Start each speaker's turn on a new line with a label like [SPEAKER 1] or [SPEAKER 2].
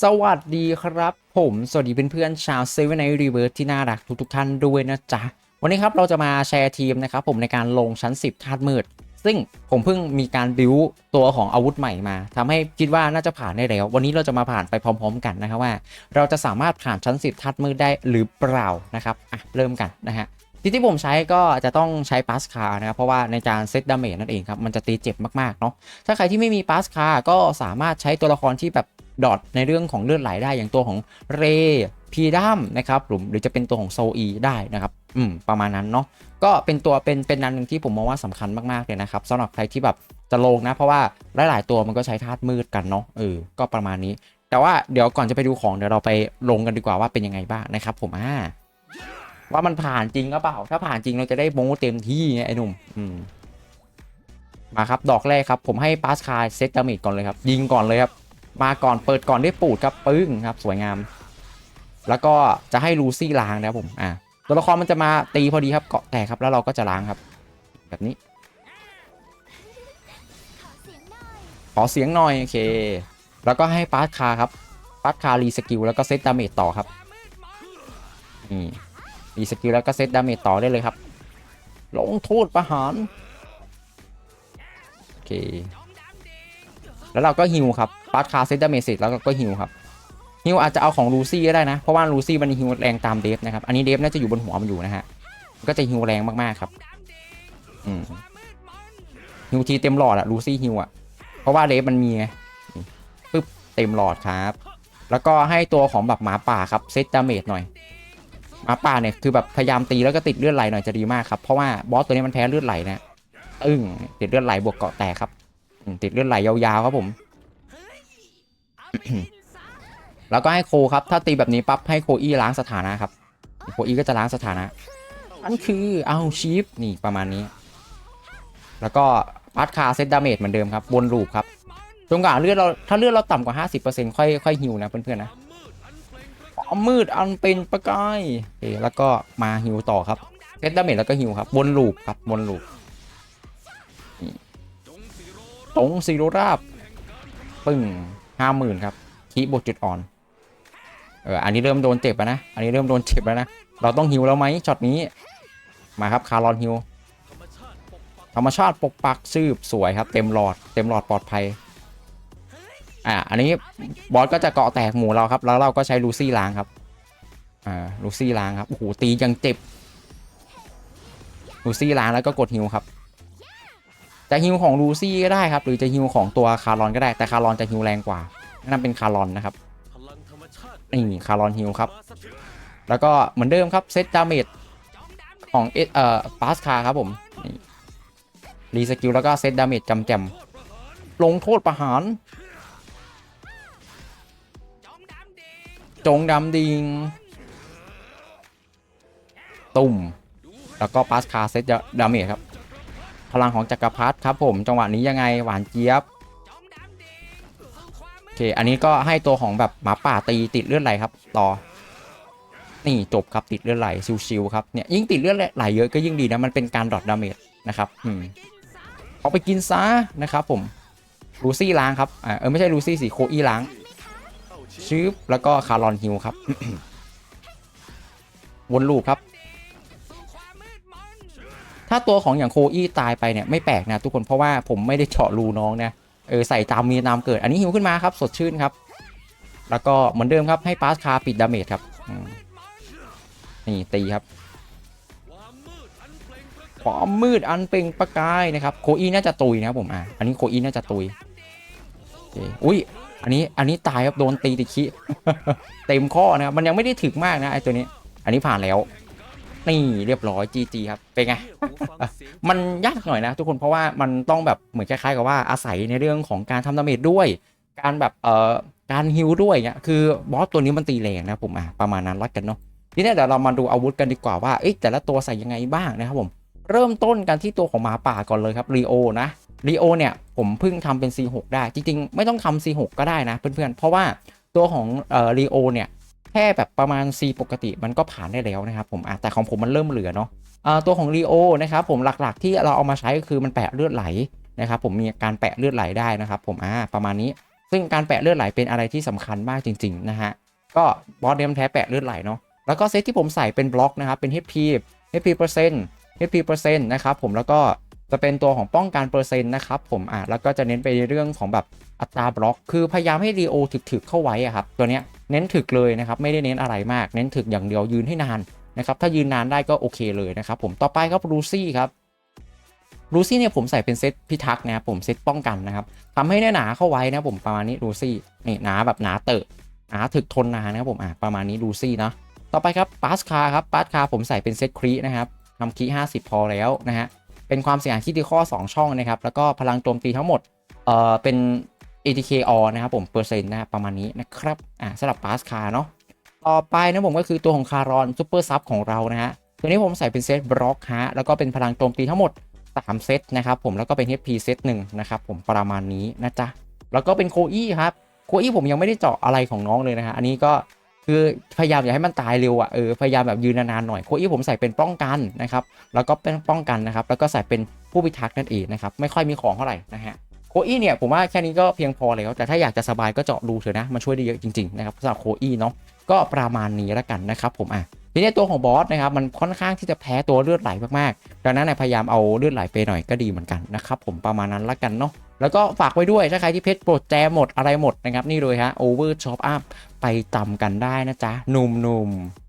[SPEAKER 1] สวัสดีครับ ผมสวัสดีเพื่อนๆชาวเซเว่นไนรีเวิร์สที่น่ารักทุกๆท่านด้วยนะจ๊ะ วันนี้ครับเราจะมาแชร์ทีมนะครับผมในการลงชั้น 10ธาตุมืด ซึ่งผมเพิ่งมีการบิวตัวของอาวุธใหม่มาทำให้คิดว่าน่าจะผ่านได้แล้ว วันนี้เราจะมาผ่านไปพร้อม ๆ กันนะครับว่า เราจะสามารถผ่านชั้น 10ธาตุมืดได้หรือเปล่านะครับอะเริ่มกันนะฮะที่ที่ผมใช้ก็จะต้องใช้ปาสคานะครับ เพราะว่าในการเซตดาเมจนั่นเองครับ มันจะตีเจ็บมาก ๆ เนาะถ้าใครที่ไม่มีปาสคาก็สามารถใช้ตัวละครที่แบบ ดอทในเรื่องของเลือดไหลได้อย่างตัวของเรพีดัมนะครับหรือหรือจะเป็นตัวของโซอีได้นะครับอืมประมาณนั้นเนาะก็เป็นตัวเป็นเป็นนันหนึ่งที่ผมมองว่าสำคัญมากๆเลยนะครับสำหรับใครที่แบบจะลงนะ เพราะว่าหลายๆตัวมันก็ใช้ธาตุมืดกันเนาะเออก็ประมาณนี้ แต่ว่าเดี๋ยวก่อนจะไปดูของเดี๋ยวเราไปลงกันดีกว่าว่าเป็นยังไงบ้างนะครับ ผมอ่าว่ามันผ่านจริงหรือเปล่า ถ้าผ่านจริงเราจะได้โมเต็มที่ไงไอ้หนุ่มอืมมาครับดอกแรกครับ ผมให้ปาสคาเซตดาเมจก่อนเลยครับ ยิงก่อนเลยครับ มาก่อนเปิดก่อนได้ปูดครับปึ้งครับสวยงาม แล้วก็จะให้ลูซี่ล้างนะครับผมอ่าตัวละครมันจะมาตีพอดีครับเกาะแตกครับแล้วเราก็จะล้างครับ แบบนี้ ขอเสียงหน่อยโอเค แล้วก็ให้ปาสคาครับปาสคารีสกิลแล้วก็เซตดาเมจต่อครับนี่รีสกิลแล้วก็เซตดาเมจต่อได้เลยครับ ลงโทษประหารโอเค แล้วเราก็ฮิวครับปาร์ตคาเซตดาเมจเสร็จแล้วก็ฮิวครับฮิวอาจจะเอาของลูซี่ก็ได้นะ เพราะว่าลูซี่มันฮิวแรงตามเดฟนะครับ อันนี้เดฟน่าจะอยู่บนหัวมันอยู่นะฮะก็จะฮิวแรงมากๆครับอืมฮิวทีเต็มหลอดอะลูซี่ฮิวอะเพราะว่าเดฟมันมีปึ๊บเต็มหลอดครับ แล้วก็ให้ตัวของแบบหมาป่าครับเซตดาเมจหน่อยหมาป่าเนี่ยคือแบบพยายามตีแล้วก็ติดเลือดไหลหน่อยจะดีมากครับเพราะว่าบอสตัวนี้มันแพ้เลือดไหลนะอึ้งติดเลือดไหลบวกเกาะแตกครับ ติดเลือดไหลยาวๆครับผม แล้วก็ให้โคครับ ถ้าตีแบบนี้ปั๊บให้โคอี้ล้างสถานะครับ โคอี้ก็จะล้างสถานะอันคือเอาชีฟนี่ประมาณนี้ แล้วก็ปัดคาเซตดาเมจเหมือนเดิมครับวนลูปครับจนกว่าเลือดเราถ้าเลือดเราต่ำกว่า 50%ค่อยค่อยฮิวนะเพื่อนๆนะความมืดอันเป็นประกายโอเคแล้วก็มาฮิวต่อครับเซตดาเมจแล้วก็ฮิวครับวนลูปครับวนลูป ตรงซีโรราบปึ้งห้าหมื่นครับคีบวกจุดอ่อนเอออันนี้เริ่มโดนเจ็บแล้วนะ อันนี้เริ่มโดนเจ็บแล้วนะ เราต้องฮิวแล้วไหมช็อตนี้ มาครับคารอนฮิว ธรรมชาติปกปักซืบสวยครับ เต็มหลอด เต็มหลอดปลอดภัย อ่าอันนี้บอสก็จะเกาะแตกหมู่เราครับ แล้วเราก็ใช้ลูซี่ล้างครับ อ่า ลูซี่ล้างครับ โอ้โห ตียังเจ็บ ลูซี่ล้างแล้วก็กดฮิวครับ จะฮิวของลูซี่ก็ได้ครับ หรือจะฮิวของตัวคารอนก็ได้ แต่คารอนจะฮิวแรงกว่านั่นเป็นคารอนนะครับนี่คารอนฮิวครับ แล้วก็เหมือนเดิมครับเซตดาเมจของเอเอ่อปาสคาครับผมรีสกิลแล้วก็เซตดาเมจจำแจมลงโทษประหาร จงดำดิง ตุ่ม แล้วก็ปาสคาเซตดาเมจครับ พลังของจักรพรรดิครับผมจังหวะนี้ยังไงหวานเจี๊ยบโอเคอันนี้ก็ให้ตัวของแบบหมาป่าตีติดเลือดไหลครับ ต่อ นี่จบครับติดเลือดไหลชิวๆครับเนี่ยยิ่งติดเลือดไหลเยอะก็ยิ่งดีนะมันเป็นการดอทดาเมจนะครับอืมเอาไปกินซะนะครับผมลูซี่ล้างครับอ่าเออไม่ใช่ลูซี่สิโคอี้ล้างชืบแล้วก็คารอนฮิวครับวนลูปครับ ถ้าตัวของอย่างโคอี้ตายไปเนี่ยไม่แปลกนะทุกคนเพราะว่าผมไม่ได้เจาะรูน้องนะเออใส่ตามมีตามเกิด อันนี้ฮิวขึ้นมาครับสดชื่นครับ แล้วก็เหมือนเดิมครับให้ปาสคาปิดดาเมจครับนี่ตีครับความมืดอันเปล่งประกายนะครับโคอี้น่าจะตุยนะครับผมอะอันนี้โคอี้น่าจะตุยอุ้ยอันนี้อันนี้ตายครับโดนตีติดขี้เต็มข้อนะครับมันยังไม่ได้ถึกมากนะไอตัวนี้ อันนี้ผ่านแล้ว นี่เรียบร้อยจีจีครับ เป็นไง มันยากหน่อยนะทุกคนเพราะว่ามันต้องแบบเหมือนคล้ายๆกับว่าอาศัยในเรื่องของการทำดาเมจด้วย การแบบเอ่อการฮิลด้วยเนี่ยคือบอสตัวนี้มันตีแรงนะผมอะประมาณนั้นรัดกันเนาะทีนี้เดี๋ยวเรามาดูอาวุธกันดีกว่าว่าเอ๊ะแต่ละตัวใส่ยังไงบ้างนะครับผม เริ่มต้นกันที่ตัวของหมาป่าก่อนเลยครับรีโอนะรีโอเนี่ยผมเพิ่งทำเป็น C6 ได้ จริงๆ ไม่ต้องทำ C6 ก็ได้นะเพื่อนๆ เพราะว่าตัวของเอ่อรีโอเนี่ย แค่แบบประมาณ C ปกติมันก็ผ่านได้แล้วนะครับผมอะแต่ของผมมันเริ่มเหลือเนาะอ่าตัวของรีโอนะครับผมหลักๆที่เราเอามาใช้ก็คือมันแปะเลือดไหลนะครับผมมีการแปะเลือดไหลได้นะครับผมอ่าประมาณนี้ ซึ่งการแปะเลือดไหลเป็นอะไรที่สำคัญมากจริงๆนะฮะก็บอสเดมแท้แปะเลือดไหลเนาะแล้วก็เซตที่ผมใส่เป็นบล็อกนะครับเป็น HP HP เปอร์เซ็นต์ HP เปอร์เซ็นต์นะครับผมแล้วก็จะเป็นตัวของป้องกันเปอร์เซ็นต์นะครับผมอะแล้วก็จะเน้นไปในเรื่องของแบบอัตราบล็อก คือพยายามให้รีโอถึกๆเข้าไว้อะครับตัวเนี้ย เน้นถึกเลยนะครับไม่ได้เน้นอะไรมาก เน้นถึกอย่างเดียวยืนให้นานนะครับถ้ายืนนานได้ก็โอเคเลยนะครับผมต่อไปครับรูซี่ครับรูซี่เนี่ยผมใส่เป็นเซตพิทักษ์นะผมเซตป้องกันนะครับทำให้เนื้อหนาเข้าไว้นะผมประมาณนี้รูซี่นี่หนาแบบหนาเตอะหนาถึกทนนานนะครับผมอะประมาณนี้รูซี่นะต่อไปครับปาสคาครับปาสคาผมใส่เป็นเซตครีนะครับทำครี50 พอแล้วนะฮะเป็นความเสียหายที่ดีข้อ 2 ช่องนะครับแล้วก็พลังโจมตีทั้งหมดเอ่อเป็น ATK all นะครับผมเปอร์เซ็นต์นะประมาณนี้นะครับอะสำหรับปาสคาเนาะต่อไปนะผมก็คือตัวของคารอนซูเปอร์ซับของเรานะฮะตัวนี้ผมใส่เป็นเซตบล็อกฮะแล้วก็เป็นพลังโจมตีทั้งหมด 3 เซตนะครับผมแล้วก็เป็น HP เซตหนึ่งนะครับผมประมาณนี้นะจ๊ะแล้วก็เป็นโคอี้ครับโคอี้ผมยังไม่ได้เจาะอะไรของน้องเลยนะฮะอันนี้ก็คือพยายามอย่าให้มันตายเร็วอะเออพยายามแบบยืนนานๆหน่อยโคอี้ผมใส่เป็นป้องกันนะครับแล้วก็เป็นป้องกันนะครับแล้วก็ใส่เป็นผู้พิทักษ์นั่นเองนะครับไม่ค่อยมีของเท่าไหร่นะฮะ โคอี้เนี่ยผมว่าแค่นี้ก็เพียงพอแล้ว แต่ถ้าอยากจะสบายก็เจาะรูเถอะนะ มันช่วยได้เยอะจริงๆนะครับสำหรับโคอี้เนาะก็ประมาณนี้แล้วกันนะครับผมอะทีนี้ตัวของบอสนะครับมันค่อนข้างที่จะแพ้ตัวเลือดไหลมากๆ ดังนั้นพยายามเอาเลือดไหลไปหน่อยก็ดีเหมือนกันนะครับผมประมาณนั้นละกันเนาะแล้วก็ฝากไว้ด้วยถ้าใครที่เพชรโปรดแจมหมดอะไรหมดนะครับนี่เลยฮะ Over Chop Up ไปจำกันได้นะจ๊ะหนุ่มๆ